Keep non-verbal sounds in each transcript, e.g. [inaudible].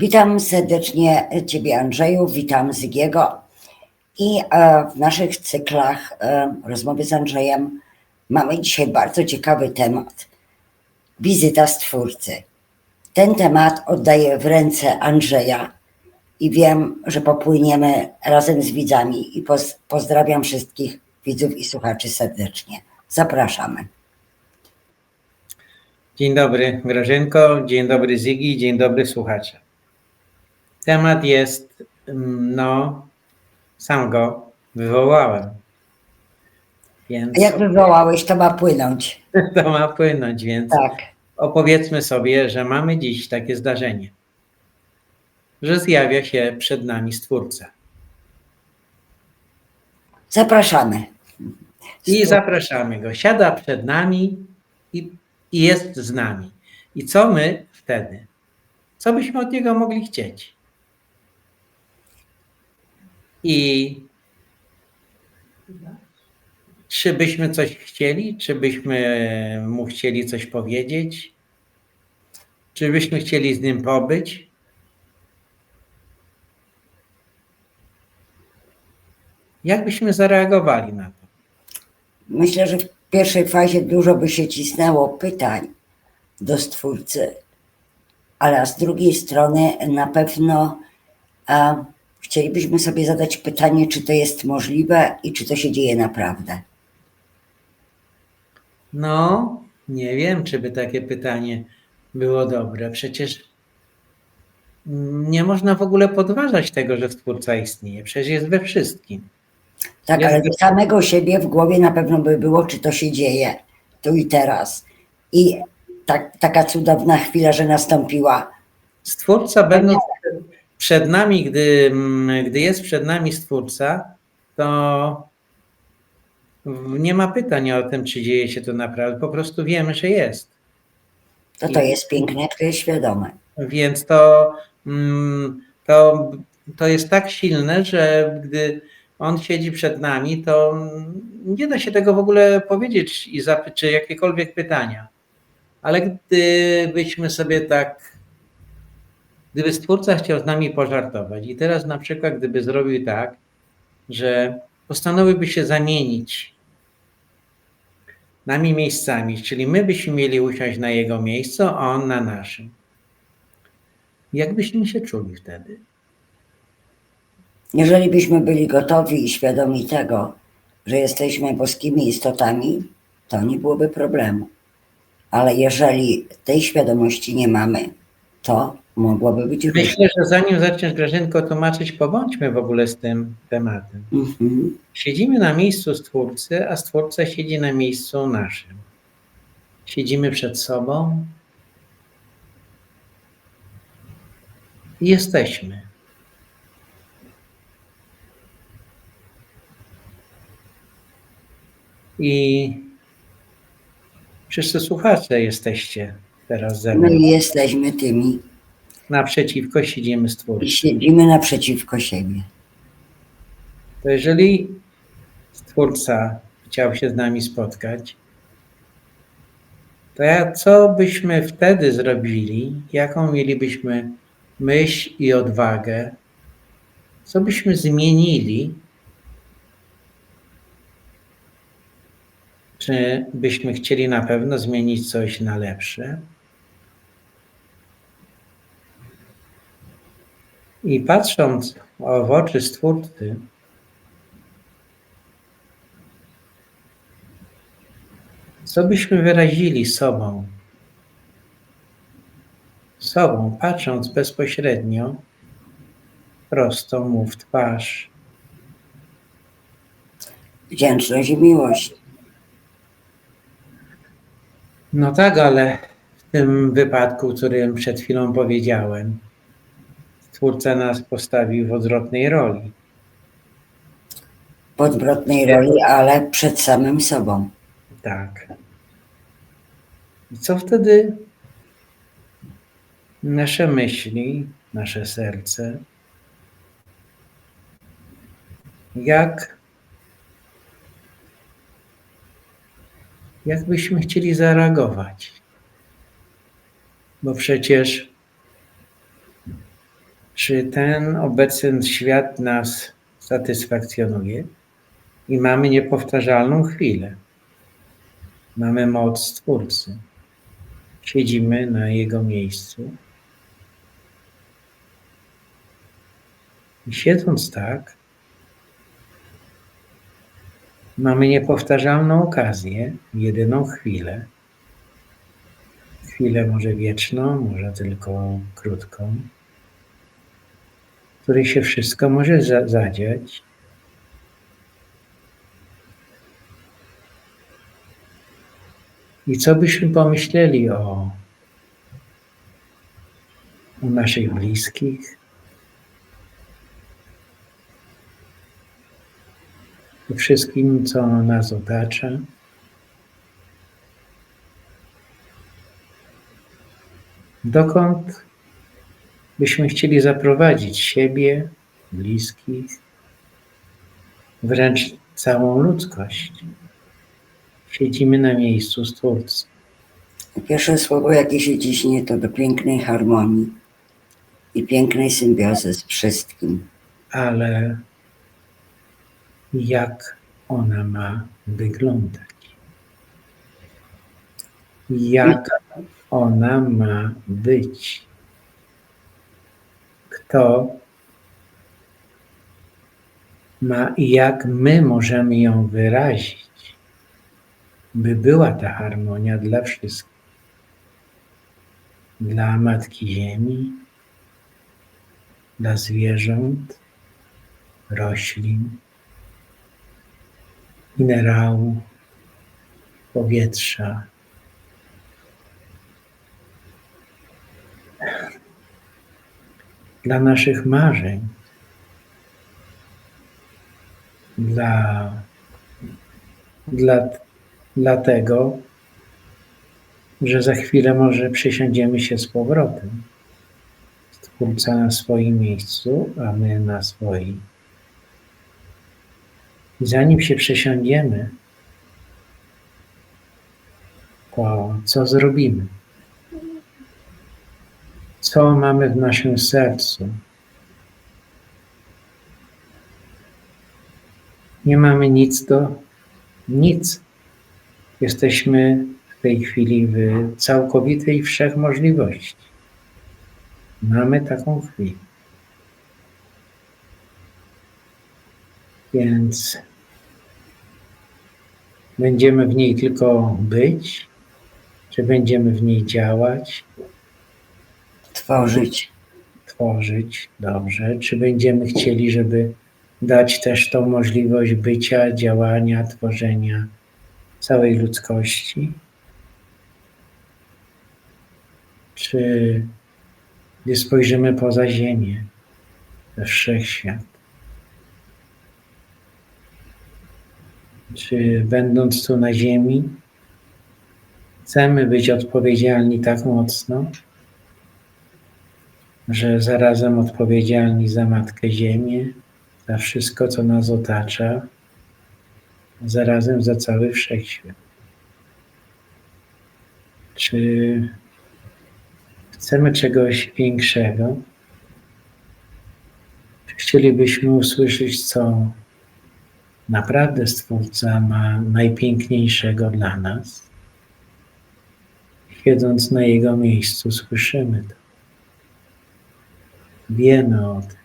Witam serdecznie Ciebie, Andrzeju, witam Zygiego. I e, w naszych cyklach e, rozmowy z Andrzejem mamy dzisiaj bardzo ciekawy temat. Wizyta Stwórcy. Ten temat oddaję w ręce Andrzeja i wiem, że popłyniemy razem z widzami i poz, pozdrawiam wszystkich widzów i słuchaczy serdecznie. Zapraszamy. Dzień dobry Grażynko, dzień dobry Zygi, dzień dobry słuchacze. Temat jest, mm, no, sam go wywołałem. Więc A jak wywołałeś, to ma płynąć. [laughs] to ma płynąć, więc Tak. opowiedzmy sobie, że mamy dziś takie zdarzenie, że zjawia się przed nami Stwórca. Zapraszamy. I zapraszamy go. Siada przed nami i, i jest z nami. I co my wtedy? Co byśmy od niego mogli chcieć? I czy byśmy coś chcieli? Czy byśmy mu chcieli coś powiedzieć? Czy byśmy chcieli z nim pobyć? Jak byśmy zareagowali na to? Myślę, że w pierwszej fazie dużo by się cisnęło pytań do Stwórcy, ale z drugiej strony na pewno a, chcielibyśmy sobie zadać pytanie, czy to jest możliwe i czy to się dzieje naprawdę. No, nie wiem, czy by takie pytanie było dobre. Przecież nie można w ogóle podważać tego, że Stwórca istnieje. Przecież jest we wszystkim. Tak, Jest ale do samego siebie w głowie na pewno by było, czy to się dzieje tu i teraz. I tak, taka cudowna chwila, że nastąpiła. Stwórca, będąc przed nami, gdy, mm, gdy jest przed nami Stwórca, to nie ma pytań o tym, czy dzieje się to naprawdę. Po prostu wiemy, że jest. To to jest piękne, to jest świadome. Więc to, mm, to, to jest tak silne, że gdy on siedzi przed nami, to nie da się tego w ogóle powiedzieć i zapy- czy jakiekolwiek pytania. Ale gdybyśmy sobie tak, gdyby Stwórca chciał z nami pożartować i teraz na przykład gdyby zrobił tak, że postanowiłby się zamienić nami miejscami, czyli my byśmy mieli usiąść na jego miejscu, a on na naszym. Jak byśmy się czuli wtedy? Jeżeli byśmy byli gotowi i świadomi tego, że jesteśmy boskimi istotami, to nie byłoby problemu. Ale jeżeli tej świadomości nie mamy, to mogłoby być różnie. Myślę, że zanim zaczniesz Grażynko tłumaczyć, pobądźmy w ogóle z tym tematem. Mhm. Siedzimy na miejscu Stwórcy, a Stwórca siedzi na miejscu naszym. Siedzimy przed sobą i jesteśmy. I wszyscy słuchacze jesteście teraz ze No mną. i jesteśmy tymi Naprzeciwko siedzimy i Stwórcy. siedzimy naprzeciwko siebie. To jeżeli Stwórca chciał się z nami spotkać, to ja, co byśmy wtedy zrobili, jaką mielibyśmy myśl i odwagę, co byśmy zmienili, czy byśmy chcieli na pewno zmienić coś na lepsze? I patrząc w oczy Stwórcy, Co byśmy wyrazili sobą? Sobą, patrząc bezpośrednio, prosto mu w twarz. Wdzięczność i miłość. No tak, ale w tym wypadku, którym przed chwilą powiedziałem, Twórca nas postawił w odwrotnej roli. W odwrotnej roli, ale przed samym sobą. Tak. I co wtedy nasze myśli, nasze serce, jak, jak byśmy chcieli zareagować? Bo przecież czy ten obecny świat nas satysfakcjonuje i mamy niepowtarzalną chwilę. Mamy moc Stwórcy. Siedzimy na Jego miejscu. I siedząc tak, mamy niepowtarzalną okazję, jedyną chwilę. Chwilę może wieczną, może tylko krótką, której się wszystko może za- zadziać. I co byśmy pomyśleli o, o naszych bliskich, o wszystkim, co nas otacza. Dokąd byśmy chcieli zaprowadzić siebie, bliskich, wręcz całą ludzkość. Siedzimy na miejscu Stwórcy. Pierwsze słowo, jakie się ciśnie, to do pięknej harmonii i pięknej symbiozy z wszystkim. ale jak ona ma wyglądać? Jak ona ma być? Kto ma jak my możemy ją wyrazić, by była ta harmonia dla wszystkich? Dla Matki Ziemi, dla zwierząt, roślin, minerałów, powietrza. Dla naszych marzeń, dla, dla, dlatego, że za chwilę może przysiądziemy się z powrotem. Stwórca na swoim miejscu, a my na swoim. I zanim się przesiądziemy, to co zrobimy? Co mamy w naszym sercu? Nie mamy nic do nic. Jesteśmy w tej chwili w całkowitej wszechmożliwości. Mamy taką chwilę. Więc będziemy w niej tylko być, czy będziemy w niej działać, Tworzyć. tworzyć dobrze, czy będziemy chcieli, żeby dać też tą możliwość bycia, działania, tworzenia całej ludzkości? Czy gdy spojrzymy poza Ziemię, we wszechświat, czy będąc tu na Ziemi, chcemy być odpowiedzialni tak mocno, że zarazem odpowiedzialni za Matkę Ziemię, za wszystko, co nas otacza, zarazem za cały wszechświat. Czy chcemy czegoś większego? Czy chcielibyśmy usłyszeć, co naprawdę Stwórca ma najpiękniejszego dla nas? Siedząc na Jego miejscu, słyszymy to. Wiemy o tym.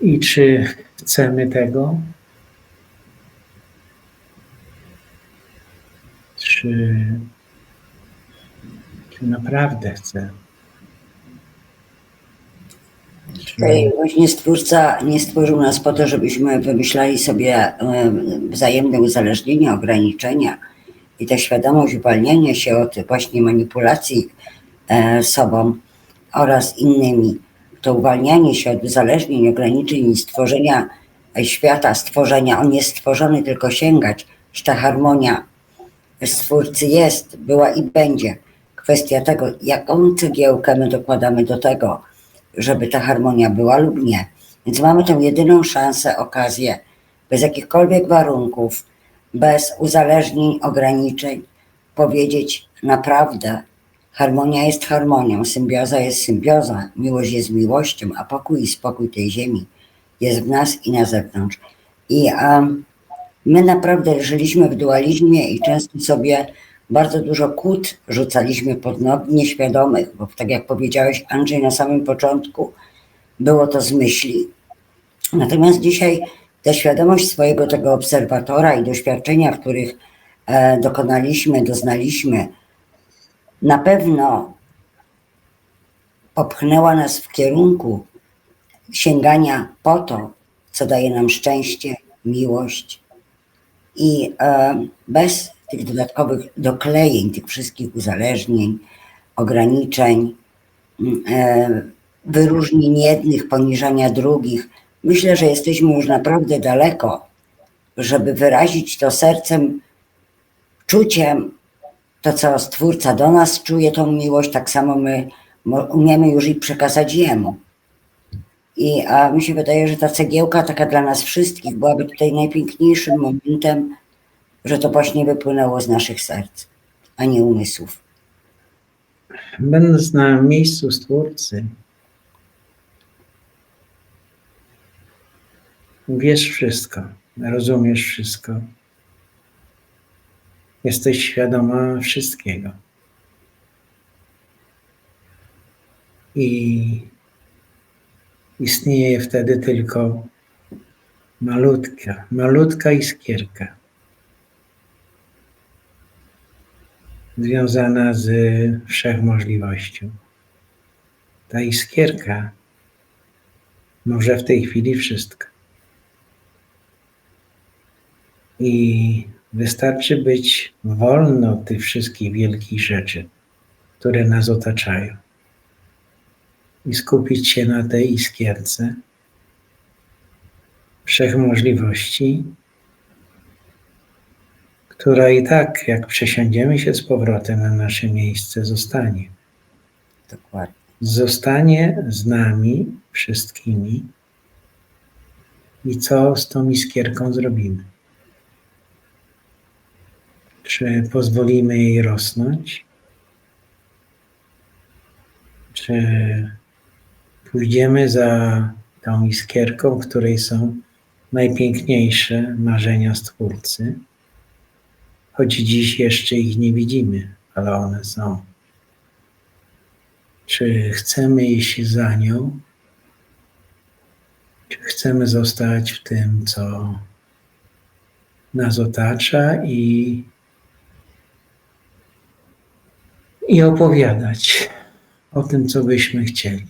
I czy chcemy tego? Czy, czy naprawdę chcemy? Tutaj właśnie Stwórca nie stworzył nas po to, żebyśmy wymyślali sobie e, wzajemne uzależnienia, ograniczenia i ta świadomość uwalniania się od właśnie manipulacji sobą oraz innymi. To uwalnianie się od uzależnień, ograniczeń i stworzenia świata, stworzenia, on jest stworzony tylko sięgać, ta harmonia Stwórcy jest, była i będzie. Kwestia tego, jaką cegiełkę my dokładamy do tego, żeby ta harmonia była lub nie. Więc mamy tę jedyną szansę, okazję, bez jakichkolwiek warunków, bez uzależnień, ograniczeń, powiedzieć naprawdę Harmonia jest harmonią, symbioza jest symbioza, miłość jest miłością, a pokój i spokój tej ziemi jest w nas i na zewnątrz. I um, my naprawdę żyliśmy w dualizmie i często sobie bardzo dużo kłód rzucaliśmy pod nogi nieświadomych, bo tak jak powiedziałeś Andrzej na samym początku, było to z myśli. Natomiast dzisiaj ta świadomość swojego tego obserwatora i doświadczenia, których e, dokonaliśmy, doznaliśmy, na pewno popchnęła nas w kierunku sięgania po to, co daje nam szczęście, miłość. I e, bez tych dodatkowych doklejeń, tych wszystkich uzależnień, ograniczeń, mm, e, wyróżnień jednych, poniżania drugich, myślę, że jesteśmy już naprawdę daleko, żeby wyrazić to sercem, czuciem, to co Stwórca do nas czuje tą miłość, tak samo my umiemy już i przekazać Jemu. I a mi się wydaje, że ta cegiełka taka dla nas wszystkich byłaby tutaj najpiękniejszym momentem, że to właśnie wypłynęło z naszych serc, a nie umysłów. Będąc na miejscu Stwórcy, wiesz wszystko, rozumiesz wszystko. Jesteś świadoma wszystkiego. I istnieje wtedy tylko malutka, malutka iskierka związana z wszechmożliwością. Ta iskierka może w tej chwili wszystko. I wystarczy być wolno od tych wszystkich wielkich rzeczy, które nas otaczają. I skupić się na tej iskierce wszechmożliwości, która i tak, jak przesiądziemy się z powrotem na nasze miejsce, zostanie. Dokładnie. Zostanie z nami wszystkimi. I co z tą iskierką zrobimy? Czy pozwolimy jej rosnąć? Czy pójdziemy za tą iskierką, w której są najpiękniejsze marzenia Stwórcy? choć dziś jeszcze ich nie widzimy, ale one są. Czy chcemy iść za nią? Czy chcemy zostać w tym, co nas otacza i, i opowiadać o tym, co byśmy chcieli?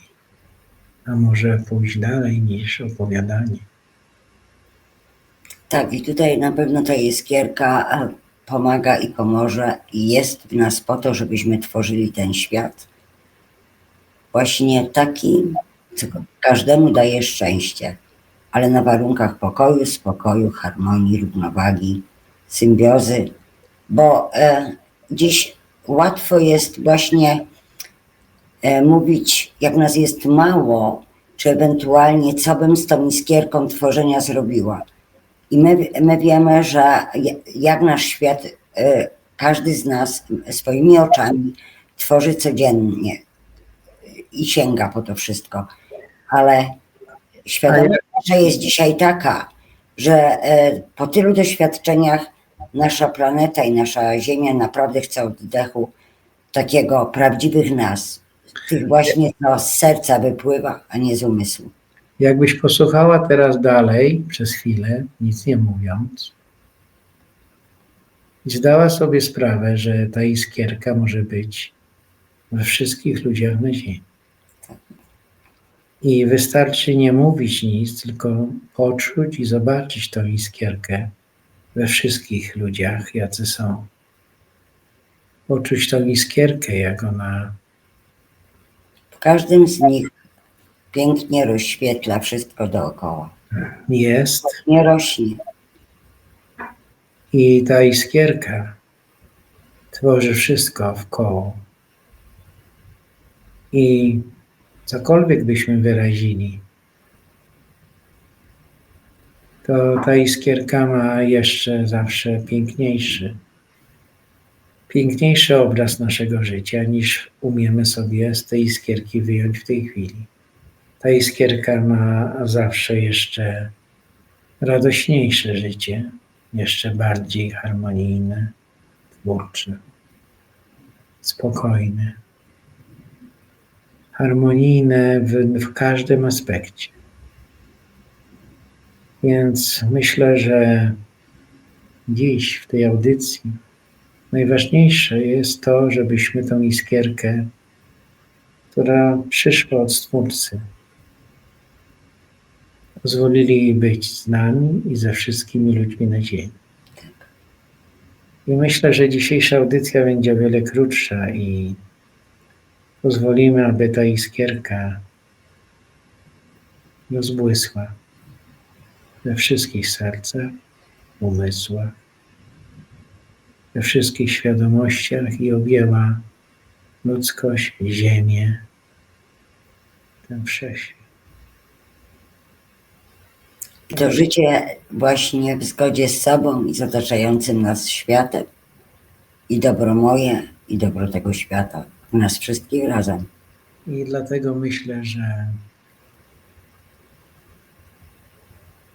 A może pójść dalej niż opowiadanie? Tak, i tutaj na pewno ta iskierka a, pomaga i pomoże i jest w nas po to, żebyśmy tworzyli ten świat. Właśnie taki, co każdemu daje szczęście, ale na warunkach pokoju, spokoju, harmonii, równowagi, symbiozy, bo e, dziś łatwo jest właśnie e, mówić, jak nas jest mało, czy ewentualnie co bym z tą iskierką tworzenia zrobiła. I my, my wiemy, że ja- jak nasz świat, e, każdy z nas swoimi oczami tworzy codziennie i sięga po to wszystko. Ale świadomość nasza jest dzisiaj taka, że e, po tylu doświadczeniach nasza planeta i nasza Ziemia naprawdę chce oddechu takiego prawdziwych nas, tych właśnie, co z serca wypływa, a nie z umysłu. Jakbyś posłuchała teraz dalej przez chwilę, nic nie mówiąc, i zdała sobie sprawę, że ta iskierka może być we wszystkich ludziach na Ziemi. I wystarczy nie mówić nic, tylko poczuć i zobaczyć tą iskierkę we wszystkich ludziach, jacy są. Poczuć tą iskierkę, jak ona W każdym z nich pięknie rozświetla wszystko dookoła. jest Nie rośnie. I ta iskierka tworzy wszystko w koło. I cokolwiek byśmy wyrazili, to ta iskierka ma jeszcze zawsze piękniejszy, piękniejszy obraz naszego życia, niż umiemy sobie z tej iskierki wyjąć w tej chwili. Ta iskierka ma zawsze jeszcze radośniejsze życie, jeszcze bardziej harmonijne, twórcze, spokojne, harmonijne w, w każdym aspekcie. Więc myślę, że dziś w tej audycji najważniejsze jest to, żebyśmy tą iskierkę, która przyszła od Stwórcy, pozwolili być z nami i ze wszystkimi ludźmi na ziemi. I myślę, że dzisiejsza audycja będzie o wiele krótsza i pozwolimy, aby ta iskierka rozbłysła we wszystkich sercach, umysłach, we wszystkich świadomościach i objęła ludzkość, ziemię, ten wszechświat. I to życie właśnie w zgodzie z sobą i z otaczającym nas światem. I dobro moje, i dobro tego świata. Nas wszystkich razem. I dlatego myślę, że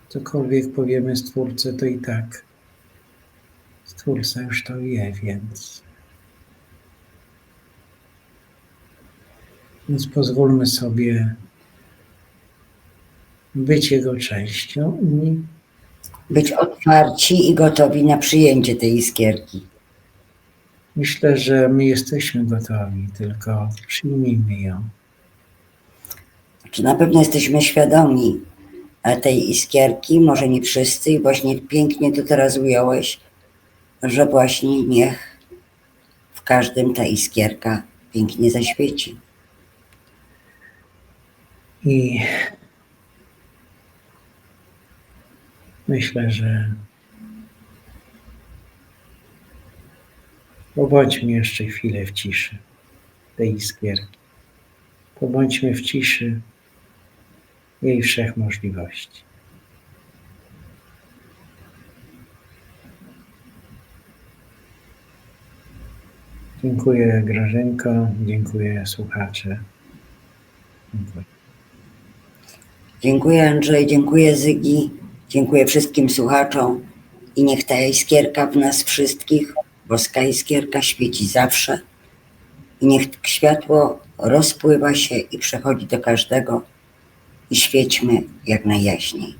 cokolwiek powiemy Stwórcy, to i tak Stwórca już to wie, więc więc pozwólmy sobie być Jego częścią i Być otwarci i gotowi na przyjęcie tej iskierki. myślę, że my jesteśmy gotowi, tylko przyjmijmy ją. Czy na pewno jesteśmy świadomi tej iskierki? Może nie wszyscy, i właśnie pięknie to teraz ująłeś, że właśnie niech w każdym ta iskierka pięknie zaświeci. I myślę, że pobądźmy jeszcze chwilę w ciszy tej iskierki. Pobądźmy w ciszy jej wszechmożliwości. Dziękuję Grażynko, dziękuję słuchacze. Dziękuję. Dziękuję Andrzej, dziękuję Zygi, dziękuję wszystkim słuchaczom i niech ta iskierka w nas wszystkich, boska iskierka świeci zawsze i niech światło rozpływa się i przechodzi do każdego i świećmy jak najjaśniej.